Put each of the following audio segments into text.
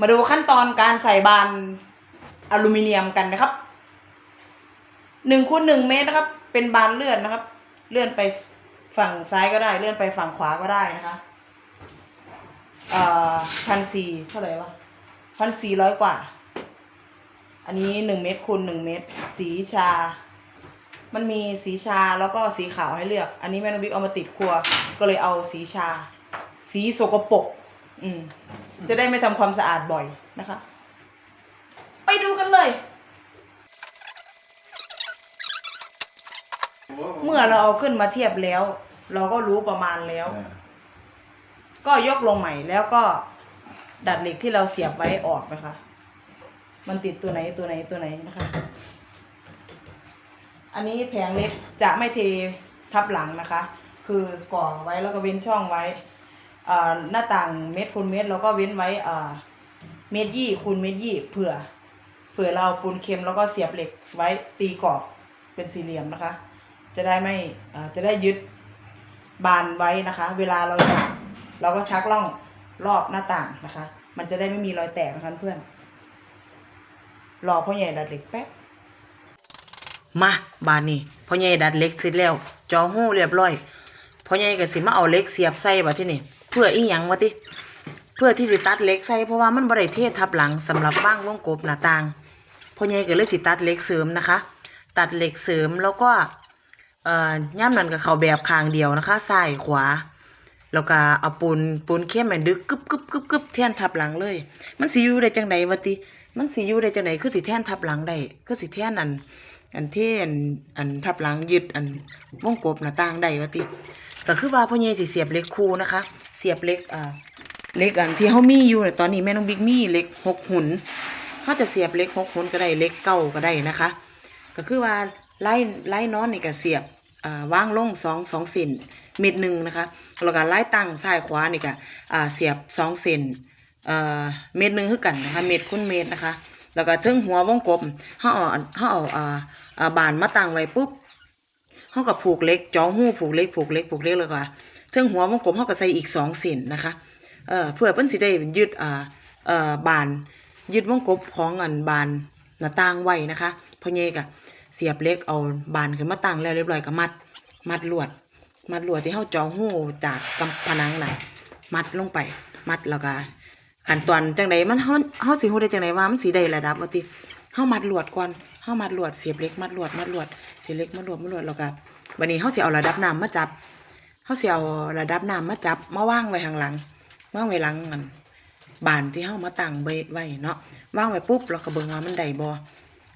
มาดูขั้นตอนการใส่บานอลูมิเนียมกันนะครับหนึ่งคูณหนึ่งเมตรนะครับ เป็นบานเลื่อนนะครับ เลื่อนไปฝั่งซ้ายก็ได้ เลื่อนไปฝั่งขวาก็ได้นะคะเอ่อพันสี่เท่าไหร่วะพันสี่ร้อยกว่า อันนี้หนึ่งเมตรคูณหนึ่งเมตร สีชา มันมีสีชาแล้วก็สีขาวให้เลือก อันนี้แม่นบิ๊กเอามาติดครัว ก็เลยเอาสีชา สีสกปรกอืม จะได้ไม่ทำความสะอาดบ่อยนะคะ ไปดูกันเลย เมื่อเราเอาขึ้นมาเทียบแล้ว เราก็รู้ประมาณแล้ว ก็ยกลงใหม่แล้วก็ดัดเหล็กที่เราเสียบไว้ออกนะคะ มันติดตัวไหนตัวไหนตัวไหนนะคะ อันนี้แผงเล็กจะไม่เททับหลังนะคะ คือก่อไว้แล้วก็เว้นช่องไว้อ่า หน้าต่างเมตรคูณเมตรเราก็เว้นไว้เมตรยี่คูณเมตรยี่เผื่อเผื่อเราปูนเค็มแล้วก็เสียบเหล็กไว้ตีกรอบเป็นสี่เหลี่ยมนะคะ จะได้ไม่จะได้ยึดบานไว้นะคะ เวลาเราฉากเราก็ชักล่องรอบหน้าต่างนะคะ มันจะได้ไม่มีรอยแตกนะคะเพื่อนรอพ่อใหญ่ดัดเหล็กแป๊บมาบานนี้พ่อใหญ่ดัดเหล็กเสร็จแล้วจอหู้เรียบร้อยพ่อใหญ่ก็สิมาเอาเหล็กเสียบใส่บัดที่นี่ พื่ออีหยังวะติเพื่อที่สิตัดเหล็กใส่เพราะว่ามันบ่ได้เททับหลังสำหรับว่างวงกบหน้าต่างพ่อใหญ่ก็เลยสิตัดเหล็กเสริมนะคะ ตัดเหล็กเสริมแล้วก็เอ่อย่ามนั้นก็เขาแบบข้างเดียวนะคะซ้ายขวา แล้วก็เอาปูนปูนเข้มแม่นดึกกึบกึบกึบกึบแทนทับหลังเลย มันสิอยู่ได้จังไดวะติมันสิอยู่ได้จังไดคือสิแทนทับหลังได้คือสิแทนอันอันเทอันอันทับหลังยึดอันวงกบหน้าต่างได้วะติก็คือว่าพ่อใหญ่สิเสียบเหล็กคูนะคะ เสียบเล็กอ่าเล็กอันที่เฮามีอยู่เนี่ยตอนนี้แม่น้องบิ๊กมีเล็กหกหุ่นเฮาจะเสียบเล็กหกหุ่นก็ได้เล็กเก้าก็ได้นะคะ ก็คือว่าไล่ไล่นอนนี่ก็เสียบอ่าวางลงสองสองเซนเม็ดหนึ่งนะคะแล้วก็ไล่ตั้งซ้ายขวานี่ก็อ่าเสียบสองเซนเอ่อเม็ดหนึ่งคือกันนะคะเม็ดคูณเม็ดนะคะแล้วก็ถึงหัววงกลมเฮาเอาเฮาเอาอ่าอ่าบานมาตั้งไว้ปุ๊บเฮาก็ผูกเล็กจ้องหูผูกเล็กผูกเล็กผูกเล็กแล้วก็ ถึงหัววงกลมเฮาก็ใส่อีกสองเซนนะคะเอ่อเพื่อเพิ่นสิได้ยึดอ่าเอ่อบานยึดวงกลมของอันบานหน้าต่างไว้นะคะพ่อใหญ่ก็เสียบเล็กเอาบานขึ้นมาตั้งแล้วเรียบร้อยก็มัด มัดลวด มัดลวดที่เฮาเจองหูจากกำผนังน่ะมัดลงไป มัดแล้วก็ขั้นตอนจังไดมันเฮาเฮาสิฮู้ได้จังไดว่ามันสิได้ระดับว่าติเฮามัดลวดก่อนเฮามัดลวดเสียบเล็กมัดลวดมัดลวดเสียบเล็กมัดลวดมัดลวดแล้วก็บัดนี้เฮาสิเอาระดับน้ำมาจับ เฮาสิเอาระดับน้ำมาจับมาว่างไว้ข้างหลังว่างไว้หลังมันบานที่เฮามาตั้งไว้ไว้เนาะว่างไว้ปุ๊บเราก็เบิ่งว่ามันได้บ่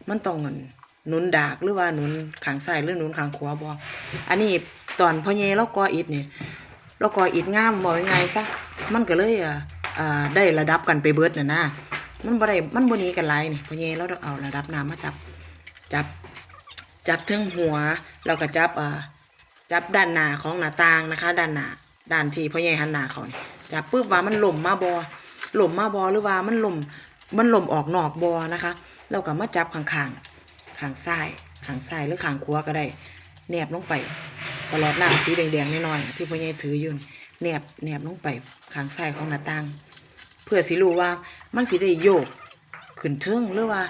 มันต้องอั่นหนุนดากหรือว่าหนุนขางซ้ายหรือหนุนขางขวาบ่อันนี้ตอนพ่อเยเราก่ออิฐนี่เราก่ออิฐงามบ่ยังไงซะมันก็เลยอ่าอ่าได้ระดับกันไปเบิดน่ะนะมันบ่ได้มันบ่หนีกันหลายนี่พ่อเยเราต้องเอาระดับน้ำมาจับจับจับถึงหัวแล้วก็จับอ่า จับด้านหน้าของหน้าต่างนะคะ ด้านหน้าด้านที่พ่อใหญ่หันหน้าเขานี่จับปุ๊บว่ามันหล่มมาบอหล่มมาบอหรือว่ามันหล่มมันหล่มออกนอกบอนะคะเราก็มาจับข้างๆข้างซ้ายข้างซ้ายหรือข้างขวาก็ได้แนบลงไปตลอดน้ำสีแดงๆน้อยๆที่พ่อใหญ่ถืออยู่นี่แนบแนบลงไปข้างซ้ายของหน้าต่าง เพื่อสิรู้ว่ามันสิได้โยกขึ้นเทิงหรือว่า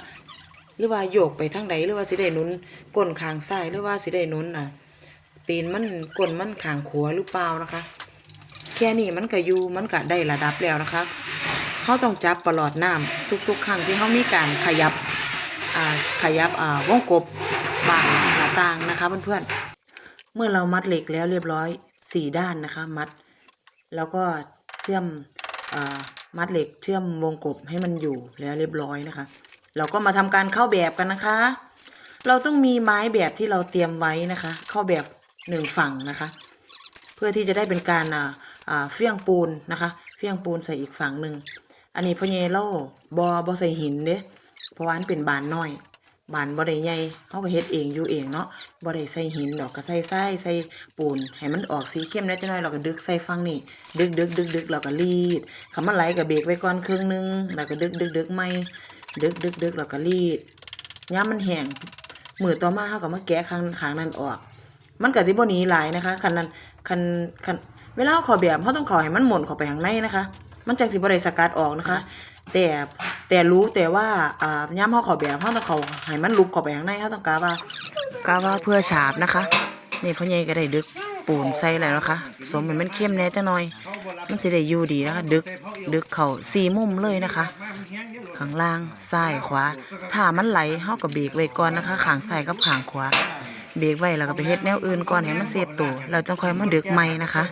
หรือว่าโยกไปทางใดหรือว่าสิได้นุนก้นข้างซ้ายหรือว่าสิได้นุนอะ ตีนมันก้นมันขางขัวหรือเปล่านะคะ แค่นี้มันก็อยู่มันก็ได้ระดับแล้วนะคะเขาต้องจับปลอดน้ำทุกๆ ครั้งที่เขามีการขยับอ่าขยับอ่าวงกบบานหน้าต่างนะคะเพื่อนๆ เมื่อเรามัดเหล็กแล้วเรียบร้อยสี่ด้านนะคะ มัด แล้วก็เชื่อมอ่ามัดเหล็กเชื่อมวงกบให้มันอยู่แล้วเรียบร้อยนะคะ เราก็มาทำการเข้าแบบกันนะคะ เราต้องมีไม้แบบที่เราเตรียมไว้นะคะ เข้าแบบ หนึ่งฝั่งนะคะ เพื่อที่จะได้เป็นการอ่าเฟี้ยงปูนนะคะ เฟี้ยงปูนใส่อีกฝั่งหนึ่งอันนี้พ่อเยเล่าบอบอใส่หินเด้เพราะว่ามันเป็นบานน้อย บานบ่ได้ใหญ่เขาก็เฮ็ดเองอยู่เองเนาะบ่ได้ใส่หินดอกก็ใส่ทรายใส่ปูนให้มันออกสีเข้มได้จังน้อยเราก็ดึกใส่ฝั่งนี้ดึกดึกดึกดึกเราก็รีดคำมันไหลก็เบรกไว้ก่อนครึ่งหนึงแล้วก็ดึกดึกดึกไม่ดึกดึกดึกเราก็รีดยามมันแห้งมือต่อมาเขาก็มาแกะข้างข้างนั้นออก มันก็สิบ่หนีหลายนะคะคันนั้นคันคันเวลาเอเขอแบบเขาต้องขอให้มันหมุนเข้าไปข้างในนะคะ มันจังสิบ่ได้สกัดออกนะคะ แต่แต่รู้แต่ว่าอ่าย่ำเฮาข้าแบบเฮาต้องเขาให้มันลุบเข้าไปข้างในเฮาต้องกาว่ากาว่าเพื่อฉาบนะคะนี่พ่อใหญ่ก็ได้ดึกปูนใส่แล้วนะคะ สมให้มันเข้มแน่จังหน่อย มันสิได้อยู่ดีนะคะ ดึกดึกเขาสี่มุมเลยนะคะ ข้างล่างซ้ายขวา ถ้ามันไหลเฮาก็เบรกไว้ก่อนนะคะขางซ้ายกับขางขวา เบรกไว้แล้วก็ไปเฮ็ดแนวอื่นก่อนให้มันเซฟตัวแล้วจังค่อยมาดึกใหม่นะคะ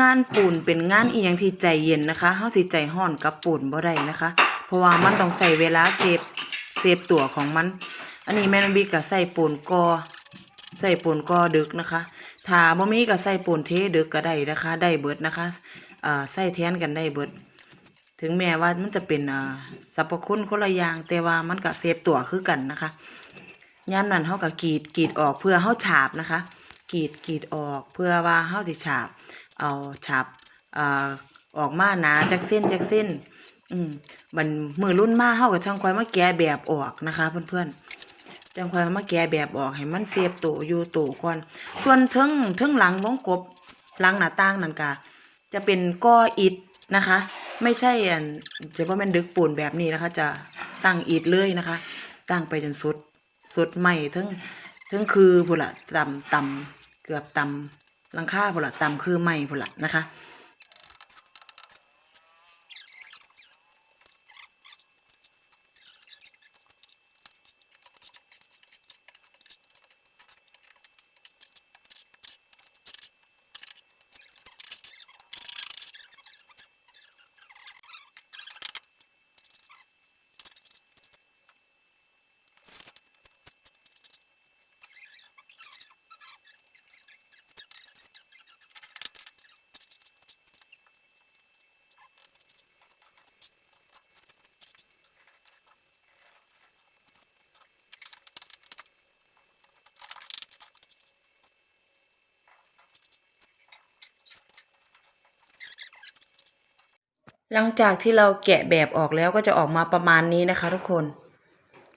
งานปูนเป็นงานอีหยังที่ใจเย็นนะคะเฮาสิใจห้อนกับปูนบ่ได้นะคะ เพราะว่ามันต้องใส่เวลาเซฟเซฟตัวของมัน อันนี้แม่นบิ๊กก็ใส่ปูนกอใส่ปูนกอดึกนะคะ ถ้าบ่มีก็ใส่ปูนเทดึกก็ได้นะคะ ได้เบิดนะคะอ่าใส่แทนกันได้เบิด ถึงแม้ว่ามันจะเป็นอ่าสรรพคุณคนละอย่างแต่ว่ามันก็เซฟตัวคือกันนะคะย่ามนั้นเฮาก็กรีดกรีดออกเพื่อเฮาฉาบนะคะกรีดกรีดออกเพื่อว่าเฮาสิฉาบ เอาฉาบอออกมาหนาจากเส้นจากเส้น อืมมันมือรุ่นมาเฮาก็ช่างคอยมาแกะแบบออกนะคะเพื่อนๆจังคอยมาแกะแบบออกให้มันเซฟตัวอยู่ตัวก่อน ส่วนเทิงเทิงหลังวงกบหลังหน้าต่างนั่นกะจะเป็นก้ออิฐนะคะ ไม่ใช่อันจะว่าแม่นดึกปูนแบบนี้นะคะ จะตั้งอิดเลยนะคะ ตั้งไปจนสุดสุดใหม่ทั้งทั้งคือพุ่นละต่ำต่ำเกือบต่ำลังคาพุ่นละต่ำคือใหม่พุ่นละนะคะ หลังจากที่เราแกะแบบออกแล้วก็จะออกมาประมาณนี้นะคะ ทุกคน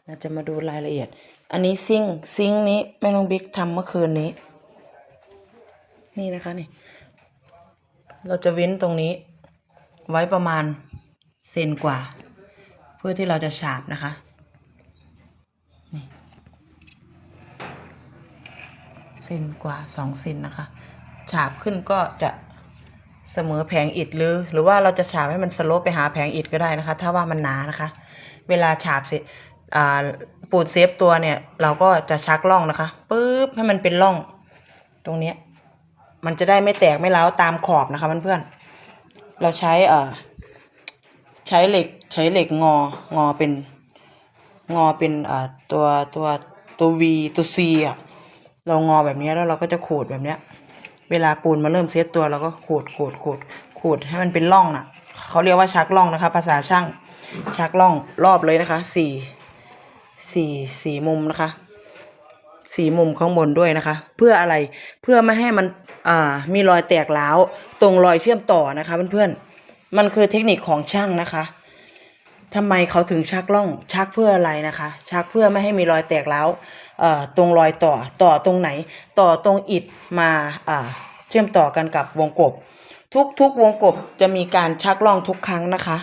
เราจะมาดูรายละเอียด อันนี้ซิงซิงนี้แม่น้องบิ๊กทำเมื่อคืนนี้ นี่นะคะนี่ เราจะเว้นตรงนี้ ไว้ประมาณเซนกว่า เพื่อที่เราจะฉาบนะคะนี่เซนกว่าสองเซนนะคะ ฉาบขึ้นก็จะ เสมอแผงอิฐหรือ หรือว่าเราจะฉาบให้มันสโลปไปหาแผงอิฐก็ได้นะคะ ถ้าว่ามันหนานะคะ เวลาฉาบเสร็จอ่าปูดเซฟตัวเนี่ย เราก็จะชักล่องนะคะปึ๊บให้มันเป็นร่องตรงเนี้ยมันจะได้ไม่แตกไม่ร้าตามขอบนะคะเพื่อนๆเราใช้เอ่อใช้เหล็กใช้เหล็กงองอเป็นงอเป็นเอ่อตัวตัวตัว V ตัว C อะเรางอแบบนี้แล้วเราก็จะขูดแบบเนี้ย เวลาปูนมาเริ่มเซตตัวเราก็ขูดขูดขูดขูดให้มันเป็นร่องน่ะเขาเรียกว่าชักร่องนะคะ ภาษาช่างชักร่องรอบเลยนะคะสี่สี่สี่มุมนะคะสี่มุมข้างบนด้วยนะคะ เพื่ออะไรเพื่อไม่ให้มันอ่ามีรอยแตกร้าวตรงรอยเชื่อมต่อนะคะเพื่อนๆมันคือเทคนิคของช่างนะคะ ทำไมเขาถึงชักล่องชักเพื่ออะไรนะคะ ชักเพื่อไม่ให้มีรอยแตกแล้วตรงรอยต่อต่อตรงไหน ต่อตรงอิดมาอ่าเชื่อมต่อกันกับวงกบ ทุกๆวงกบจะมีการชักล่องทุกครั้งนะคะ